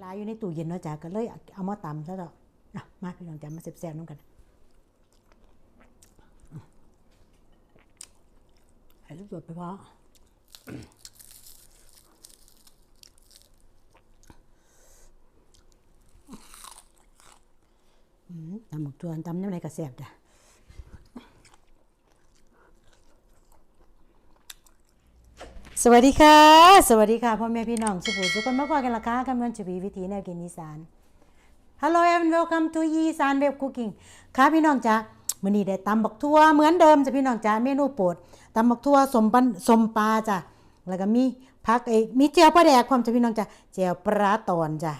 หลายอยู่ในตู้เย็นเนาะจ้ะก็เลยเอามาตำซะเถอะอะมาพี่น้องจ้ะมาแซ่บๆน้ำกันให้ลูกโดดไปพอตำหมกตัวตำน้ำไหนก็แซ่บจ้ะ สวัสดีค่ะ สวัสดีค่ะพ่อแม่พี่น้องสุภูสุคนมาพอกันละค่ะกันเมืองชวีวิถีแนวกินอีสาน Hello and welcome to อีสาน Web Cooking ค่ะพี่น้องจ้ามื้อนี้ได้ตำบักทั่วเหมือนเดิมจ้ะพี่น้องจ้าเมนูโปรดตำบักทั่วสมปันสมปลาจ้ะแล้วก็มีผักเอยมีแจ่วปลาแดกความจ้ะพี่น้องจ้าแจ่วปลาตอนจ้ะ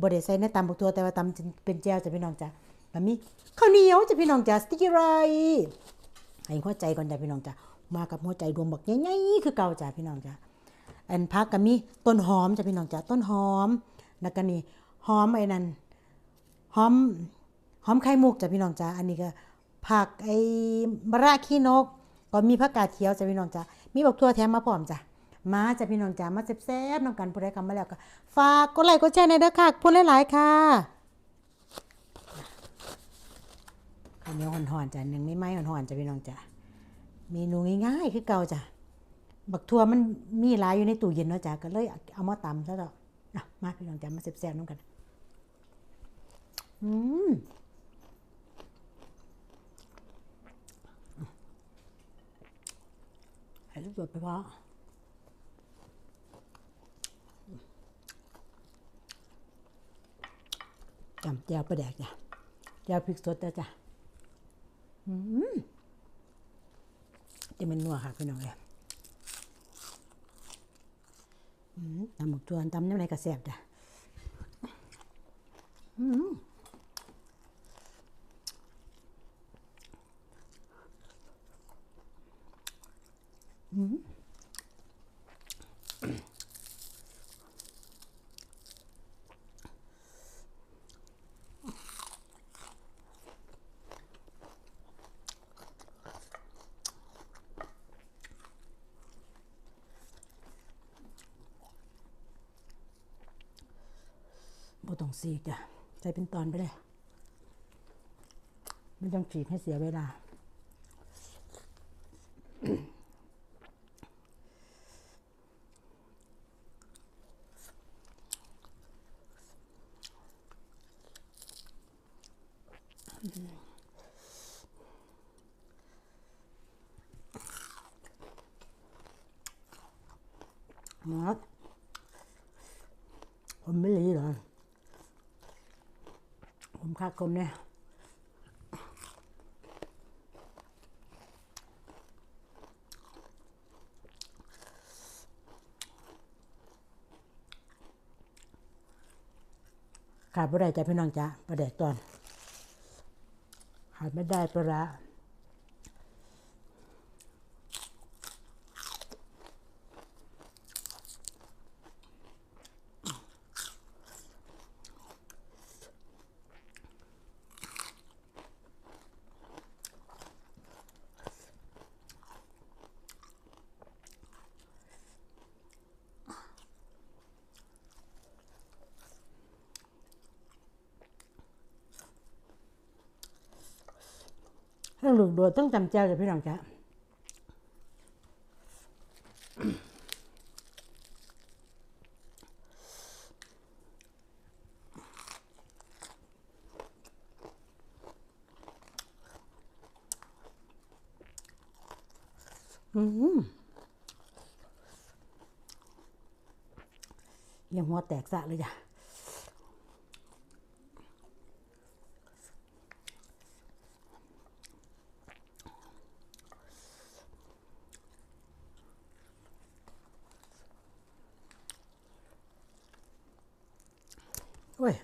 บ่ได้ใส่ในตำบักทั่วแต่ว่าตำเป็นแจ่วจ้ะพี่น้องจ้าแล้วมีข้าวเหนียวจ้ะพี่น้องจ้าสติ๊กเกอร์ไรให้หัวใจก่อนจ้ะพี่น้องจ้ะ มากับหัวใจดวงบักใหญ่ๆคือเก่าจ้ะพี่น้องจ้ะอันพักก็มีต้นหอมจ้ะพี่น้องจ้ะต้นหอมแล้วก็นี่หอมไอ้นั่นหอมหอมไข่มุกจ้ะพี่น้องจ้ะอันนี้ก็ผักไอ้มะระขี้นก ก็มีผักกาดเขียวจ้ะพี่น้องจ้ะมีบักทั่วแถมมาพร้อมจ้ะมาจ้ะพี่น้องจ้ะมาแซ่บๆน้องกันผู้ใดคำมาแล้วก็ฝากกดไลค์กดแชร์ในเด้อค่ะพูดหลายๆค่ะข้าวเหนียวหอนๆจ้ะหนึ่งไม่ไหม้หอนๆจ้ะพี่น้องจ้ะ เมนูง่ายๆคือเก่าจ้ะบักทั่วมันมีหลายอยู่ในตู้เย็นเนาะจ้ะก็เลยเอามาตำซะเถอะมาพี่น้องจ้ะมาแซ่บๆน้ำกันอืมให้ลูกโดดไปพอจำแจ่วปลาแดกจ้ะแจ่วพริกสดจ้ะจ้ะจะี่มันนัวค่ะพี่น้องเลยอืมตำหมกจวนตำน้ำในกระแสบจ้ะอืมอืม บ่ต้องสีกจ้ะใส่เป็นตอนไปเลยไม่ต้องจีกให้เสียเวลานัดผมไม่รีเลย มคาดคมเนี่ยขาดไม่ได้จ้ะพี่น้องจ้ะประเด็กตอนขาดไม่ได้ปลา ร้าถ้าลูกโดดต้องจำแจ้วจ้ะพี่น้องจ้ะอืมยังหัวแตกสะเลยจ้ะ โอ้ย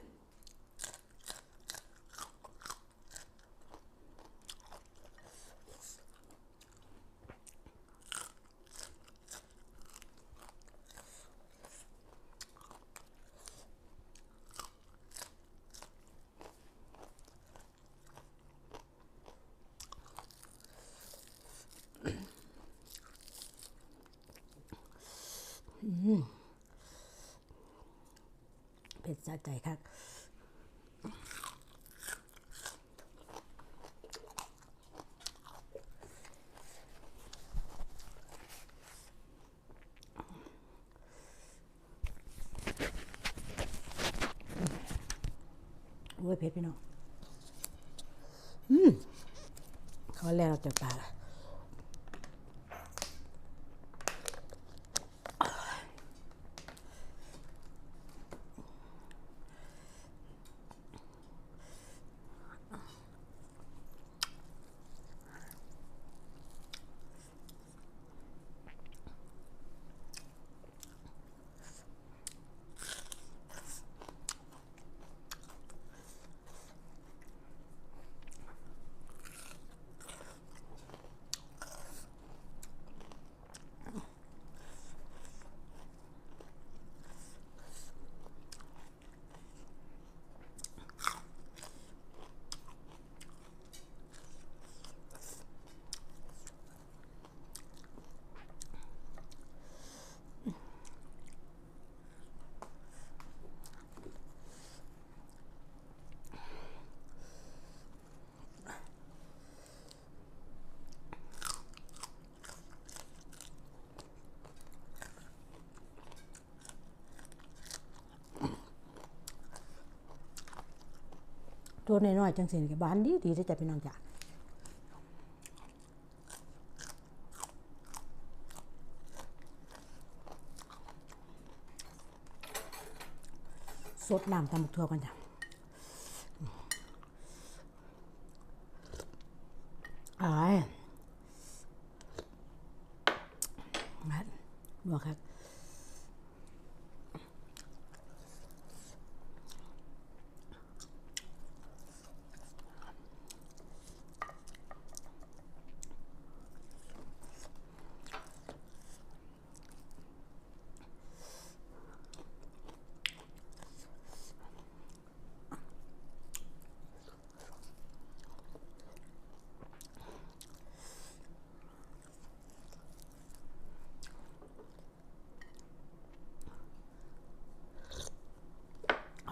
เผ็ด สะใจครับโอ้ยเผ็ดพี่น้อง อืมเขาแล้วเราจะปลาก ตัวน้อยๆจังสิกับบ้านดีดีได้จะพี่น้องจ้ะสดน้ำทำบักทั่วกันจ้ะอายนัดนัวครับ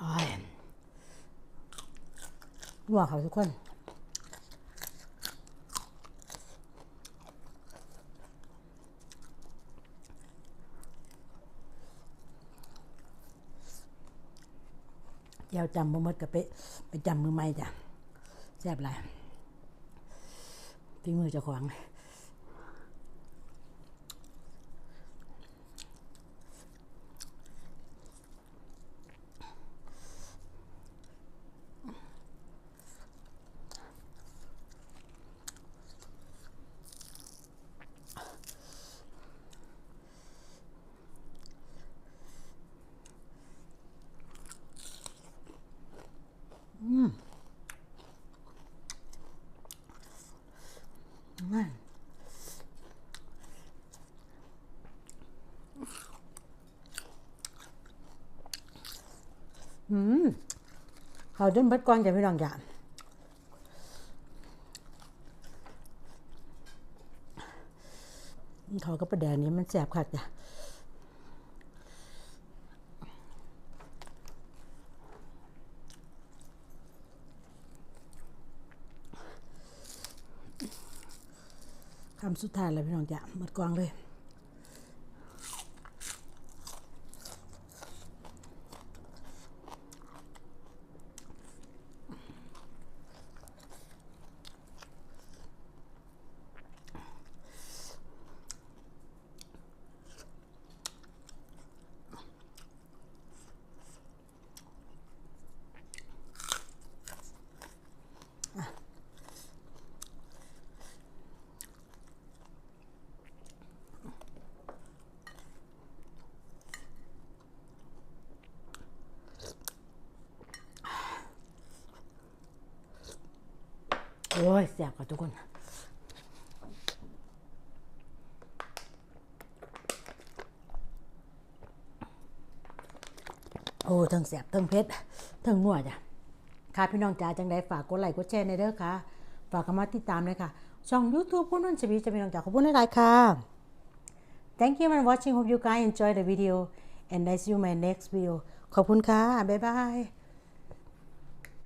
โอ้ย ลวกเขาทุกคนเจ้าจำบ่มดกับไปไปจำมือใหม่จ้ะแซ่บหลายฝีมือเจ้าของ เขาจนเบิดก่อนจะพี่น้องจ้ะเขาก็ประแดงนี้มันแสบคักจ้ะคำสุดท้ายแล้วพี่น้องจ้ะหมดกวางเลย โอ้ยแสบกว่าทุกคนโอ้ทั้งแสบทั้งเผ็ดทั้งนัวจ้ะค่ะพี่น้องจ๋าจังไดฝากกดไลค์กดแชร์ในเด้อค่ะ ฝากกมาติดตามเลยค่ะ ช่อง YouTube พุ่นนุ่นชบีจะพี่น้องจ๋าขอบคุณหลายๆค่ะ Thank you for watching. Hope you guys enjoy the video and I see you in my next video. ขอบคุณค่ะ บ๊ายบาย